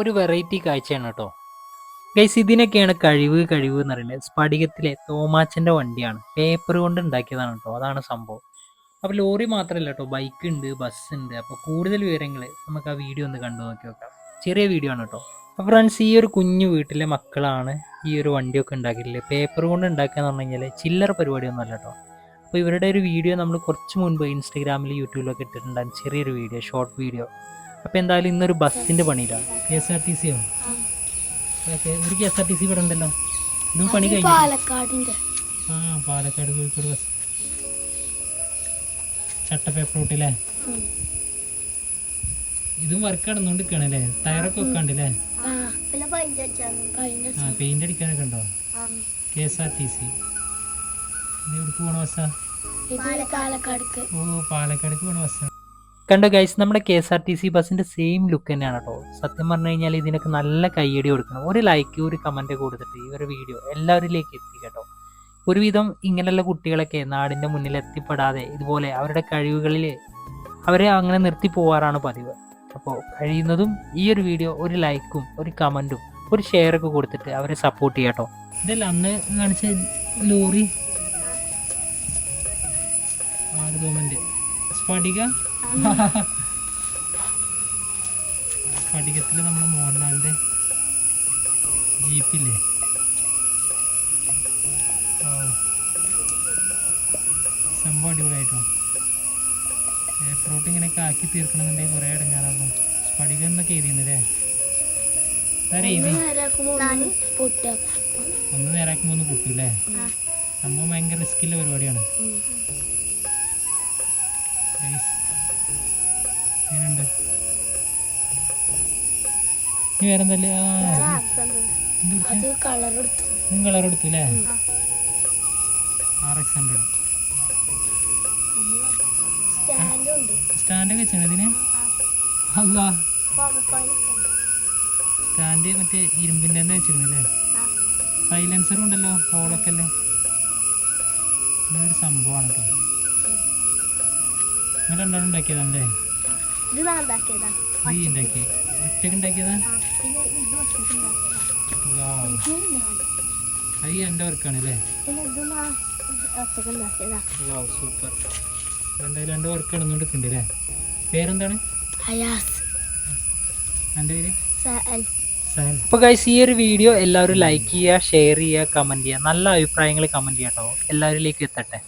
ഒരു വെറൈറ്റി കാഴ്ചയാണ് കേട്ടോ ഗൈസ് ഇതിനൊക്കെയാണ് കഴിവ് കഴിവ് എന്ന് പറയുന്നത് സ്ഫടികത്തിലെ തോമാച്ചന്റെ വണ്ടിയാണ്. പേപ്പർ കൊണ്ട് ഉണ്ടാക്കിയതാണ് കേട്ടോ അതാണ് സംഭവം. അപ്പോൾ ലോറി മാത്രമല്ല കേട്ടോ ബൈക്ക് ഉണ്ട് ബസ് ഉണ്ട്. അപ്പോൾ കൂടുതൽ വിവരങ്ങൾ നമുക്ക് ആ വീഡിയോ ഒന്ന് കണ്ടു നോക്കി നോക്കാം. ചെറിയ വീഡിയോ ആണ് കേട്ടോ അപ്പോൾ ഫ്രണ്ട്സ് ഈ ഒരു കുഞ്ഞു വീട്ടിലെ മക്കളാണ് ഈ ഒരു വണ്ടിയൊക്കെ ഉണ്ടാക്കിയിട്ടുള്ളത്. പേപ്പർ കൊണ്ട് ഉണ്ടാക്കുക എന്ന് പറഞ്ഞു കഴിഞ്ഞാൽ ചില്ലറ പരിപാടിയൊന്നും അല്ല കേട്ടോ അപ്പോൾ ഇവരുടെ ഒരു വീഡിയോ നമ്മൾ കുറച്ച് മുൻപ് ഇൻസ്റ്റഗ്രാമിൽ യൂട്യൂബിലൊക്കെ ഇട്ടിട്ടുണ്ടായിരുന്നു. ചെറിയൊരു വീഡിയോ ഷോർട്ട് വീഡിയോ അപ്പോൾ എന്തായാലും ഇന്നൊരു ബസ്സിന്റെ പണിയിലാണ് K S R T C ആണ് ഒരു K S R T C ഇവിടെ ഉണ്ടല്ലോ. ഇതും പണി കഴിഞ്ഞു? ആ പാലക്കാട് കോഴിക്കോട് ബസ്. ചട്ടപ്പേപ്പർ റൂട്ടില്ലേ ഇതും വർക്ക് നടന്നുകൊണ്ടിരിക്കുകയാണല്ലേ ടയറൊക്കെ വെക്കാണ്ടല്ലേ? ആ പെയിന്റ് അടിക്കാനൊക്കെ ഉണ്ടോ? K S R T C എവിടേക്ക് പോണ ബസ്സാ? ഓ പാലക്കാടേക്ക് പോണ ബസ്സാണ് കണ്ടോ ഗൈസ് നമ്മുടെ K S R T C ബസ്സിന്റെ സെയിം ലുക്ക് തന്നെയാണ് കേട്ടോ സത്യം പറഞ്ഞു കഴിഞ്ഞാൽ ഇതിനൊക്കെ നല്ല കയ്യടി കൊടുക്കണം. ഒരു ലൈക്ക് ഒരു കമന്റ് കൊടുത്തിട്ട് ഈ ഒരു വീഡിയോ എല്ലാവരിലേക്ക് എത്തി കേട്ടോ. ഒരുവിധം ഇങ്ങനെയുള്ള കുട്ടികളൊക്കെ നാടിന്റെ മുന്നിൽ എത്തിപ്പെടാതെ ഇതുപോലെ അവരുടെ കഴിവുകളിൽ അവരെ അങ്ങനെ നിർത്തി പോവാറാണ് പതിവ്. അപ്പോൾ കഴിയുന്നതും ഈ ഒരു വീഡിയോ ഒരു ലൈക്കും ഒരു കമന്റും ഒരു ഷെയറൊക്കെ കൊടുത്തിട്ട് അവരെ സപ്പോർട്ട് ചെയ്യാട്ടോ ഇതല്ല അന്ന് കാണിച്ച ലോറി. ആറ് തോമന്റെ സ്ഫടിക സ്ഫടികത്തിൽ നമ്മുടെ മോഹൻലാലിന്റെ ജീപ്പില്ലേ? സംഭവം അടിപൊളിയായിട്ടോ. ഫ്രൂട്ട് ഇങ്ങനെയൊക്കെ ആക്കി തീർക്കണമെന്നുണ്ടെങ്കിൽ കുറേ ഇടങ്ങാറാകും. സ്ഫടിക എന്നൊക്കെ എഴുതിയെന്നല്ലേ ഒന്ന് എഴുതി നേരാക്കുമ്പോ ഒന്ന് നേരാക്കുമ്പോൾ ഒന്ന് പൊട്ടൂല്ലേ? സംഭവം ഭയങ്കര റിസ്കില്ല പരിപാടിയാണ്. എങ്ങനെയുണ്ട്? നീ വേറെ എന്തല്ലേ ആ കളർ എടുത്തു അല്ലേ? ആർ എക്സ് ഹൺഡ്രഡ് സ്റ്റാൻഡൊക്കെ വെച്ചാണ് ഇതിന്? അല്ല സ്റ്റാൻഡ് മറ്റേ ഇരുമ്പിന്റെ തന്നെ വെച്ചിരുന്നില്ലേ സൈലൻസറും ഉണ്ടല്ലോ ഹോളൊക്കെ അല്ലേ? ഒരു സംഭവമാണ് കേട്ടോ. നിങ്ങൾ രണ്ടാളും ഉണ്ടാക്കിയതാണല്ലേ ഇത് ഞാൻ ഉണ്ടാക്കിയതാ. നീ ഉണ്ടാക്കി. ഒറ്റയ്ക്ക് ഉണ്ടാക്കിയതാ? പിന്നെ ഇത് അത് ഈ എന്റെ വർക്കാണ് അല്ലേ? പിന്നെ ഇത് വാവ് സൂപ്പർ എന്തായാലും എന്റെ വർക്ക് നടന്നുകൊണ്ടിരിക്കുന്നുണ്ട് അല്ലേ? പേരെന്താണ്? അയാസ് എന്റെ പേര്? സഅൽ അപ്പോൾ ഗൈസ് ഈ ഒരു വീഡിയോ എല്ലാവരും ലൈക്ക് ചെയ്യുക ഷെയർ ചെയ്യുക കമന്റ് ചെയ്യുക. നല്ല അഭിപ്രായങ്ങൾ കമന്റ് ചെയ്യാം കേട്ടോ എല്ലാവരിലേക്കും എത്തട്ടെ.